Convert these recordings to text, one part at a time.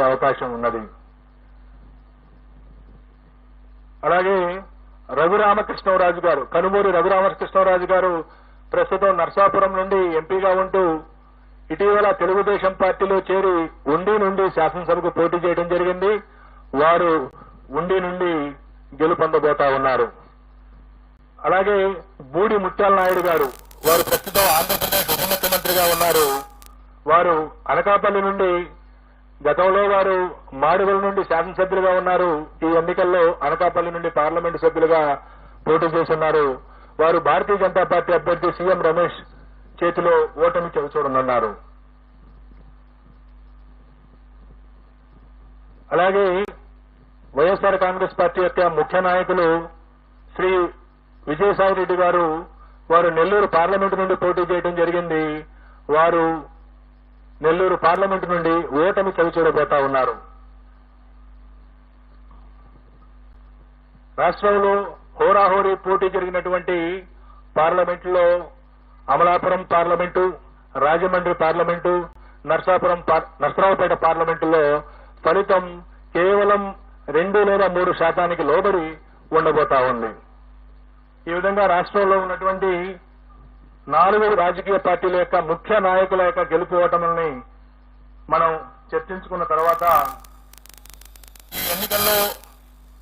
ఉండేటువంటి అవకాశం ఉన్నది. అలాగే రఘురామకృష్ణరాజు గారు కనుమూరి రఘురామకృష్ణరాజు గారు ప్రస్తుతం నర్సాపురం నుండి ఎంపీగా ఉంటూ ఇటీవల తెలుగుదేశం పార్టీలో చేరి ఉండి నుండి శాసనసభకు పోటీ చేయడం జరిగింది. వారు ఉండి నుండి గెలుపొందబోతా ఉన్నారు. అలాగే బూడి ముత్యాల నాయుడు గారు వారు ప్రస్తుతం ఆంధ్రప్రదేశ్ ఉప ముఖ్యమంత్రిగా ఉన్నారు. వారు అనకాపల్లి నుండి గతంలో వారు మాడుగుల నుండి శాసనసభ్యులుగా ఉన్నారు. ఈ ఎన్నికల్లో అనకాపల్లి నుండి పార్లమెంటు సభ్యులుగా పోటీ చేస్తున్నారు. వారు భారతీయ జనతా పార్టీ అభ్యర్థి సీఎం రమేష్ చేతిలో ఓటమి చూడనున్నారు. అలాగే వైఎస్ఆర్ కాంగ్రెస్ పార్టీ యొక్క ముఖ్య నాయకులు శ్రీ విజయసాయి రెడ్డి గారు వారు నెల్లూరు పార్లమెంటు నుండి పోటీ చేయడం జరిగింది. వారు నెల్లూరు పార్లమెంటు నుండి ఓటమి చవిచూడబోతా ఉన్నారు. రాష్ట్రంలో హోరాహోరీ పోటీ జరిగినటువంటి పార్లమెంటులో అమలాపురం పార్లమెంటు రాజమండ్రి పార్లమెంటు నర్సాపురం నర్సరావుపేట పార్లమెంటులో ఫలితం కేవలం రెండు లేదా మూడు శాతానికి లోబడి ఉండబోతా ఉంది. ఈ విధంగా రాష్ట్రంలో ఉన్నటువంటి నాలుగు రాజకీయ పార్టీల యొక్క ముఖ్య నాయకుల యొక్క గెలుపు ఓటముల్ని మనం చర్చించుకున్న తర్వాత ఈ ఎన్నికల్లో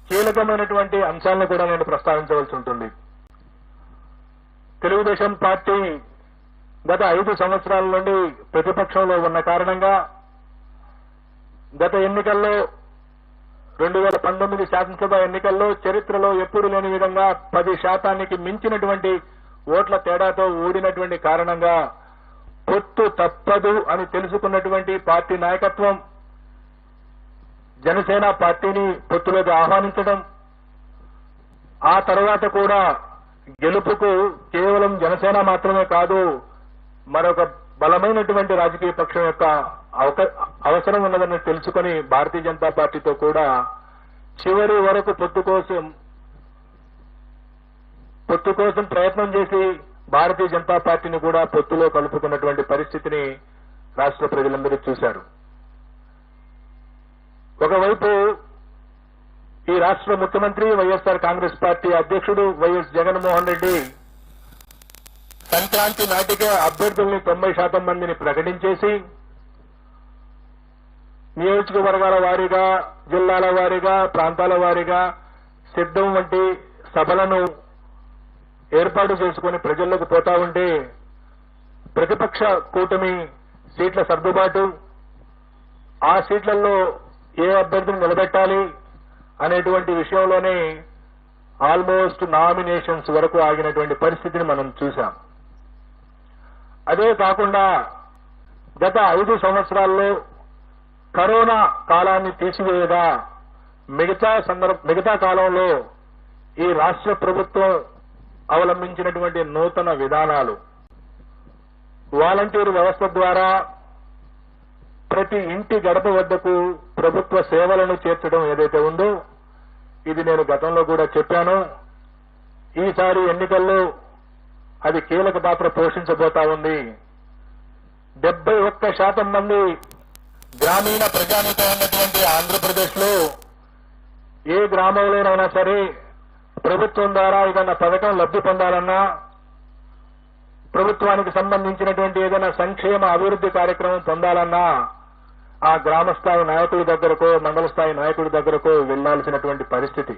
కీలకమైనటువంటి అంశాలను కూడా నేను ప్రస్తావించవలసి ఉంటుంది. తెలుగుదేశం పార్టీ గత ఐదు సంవత్సరాల నుండి ప్రతిపక్షంలో ఉన్న కారణంగా గత ఎన్నికల్లో రెండు వేల పంతొమ్మిది శాసనసభ ఎన్నికల్లో చరిత్రలో ఎప్పుడు లేని విధంగా పది శాతానికి మించినటువంటి ఓట్ల తేడాతో ఊడినటువంటి కారణంగా పొత్తు తప్పదు అని తెలుసుకున్నటువంటి పార్టీ నాయకత్వం జనసేన పార్టీని పొత్తులోకి ఆహ్వానించడం ఆ తర్వాత కూడా గెలుపుకు కేవలం జనసేన మాత్రమే కాదు మరొక బలమైనటువంటి రాజకీయ పక్షం యొక్క అవసరం ఉన్నదని తెలుసుకొని భారతీయ జనతా పార్టీతో కూడా చివరి వరకు పొత్తు కోసం పొత్తు కోసం ప్రయత్నం చేసి భారతీయ జనతా పార్టీని కూడా పొత్తులో కలుపుకున్నటువంటి పరిస్థితిని రాష్ట్ర ప్రజలందరూ చూశారు. ఒకవైపు ఈ రాష్ట్ర ముఖ్యమంత్రి వైఎస్ఆర్ కాంగ్రెస్ పార్టీ అధ్యక్షుడు వైఎస్ జగన్మోహన్ రెడ్డి సంక్రాంతి నాటికే అభ్యర్థుల్ని తొంభై శాతం మందిని ప్రకటించేసి నియోజకవర్గాల వారీగా జిల్లాల వారీగా ప్రాంతాల వారీగా సిద్ధం వంటి సభలను ఏర్పాటు చేసుకుని ప్రజల్లోకి పోతా ఉంటే ప్రతిపక్ష కూటమి సీట్ల సర్దుబాటు ఆ సీట్లలో ఏ అభ్యర్థిని నిలబెట్టాలి అనేటువంటి విషయంలోనే ఆల్మోస్ట్ నామినేషన్స్ వరకు ఆగినటువంటి పరిస్థితిని మనం చూశాం. అదే కాకుండా గత ఐదు సంవత్సరాల్లో కరోనా కాలాన్ని తీసివేయగా మిగతా సందర్భ మిగతా కాలంలో ఈ రాష్ట్ర ప్రభుత్వం అవలంబించినటువంటి నూతన విధానాలు. వాలంటీర్ వ్యవస్థ ద్వారా ప్రతి ఇంటి గడప వద్దకు ప్రభుత్వ సేవలను చేర్చడం ఏదైతే ఉందో ఇది నేను గతంలో కూడా చెప్పాను. ఈసారి ఎన్నికల్లో అది కీలక పాత్ర పోషించబోతా ఉంది. డెబ్బై ఒక్క శాతం మంది గ్రామీణ ప్రజానీకం ఉన్నటువంటి ఆంధ్రప్రదేశ్లో ఏ గ్రామంలోనైనా సరే ప్రభుత్వం ద్వారా ఏదైనా పథకం లబ్ధి పొందాలన్నా ప్రభుత్వానికి సంబంధించినటువంటి ఏదైనా సంక్షేమ అభివృద్ధి కార్యక్రమం పొందాలన్నా ఆ గ్రామ స్థాయి నాయకుడి దగ్గరకో మండల స్థాయి నాయకుడి దగ్గరకో వెళ్ళాల్సినటువంటి పరిస్థితి.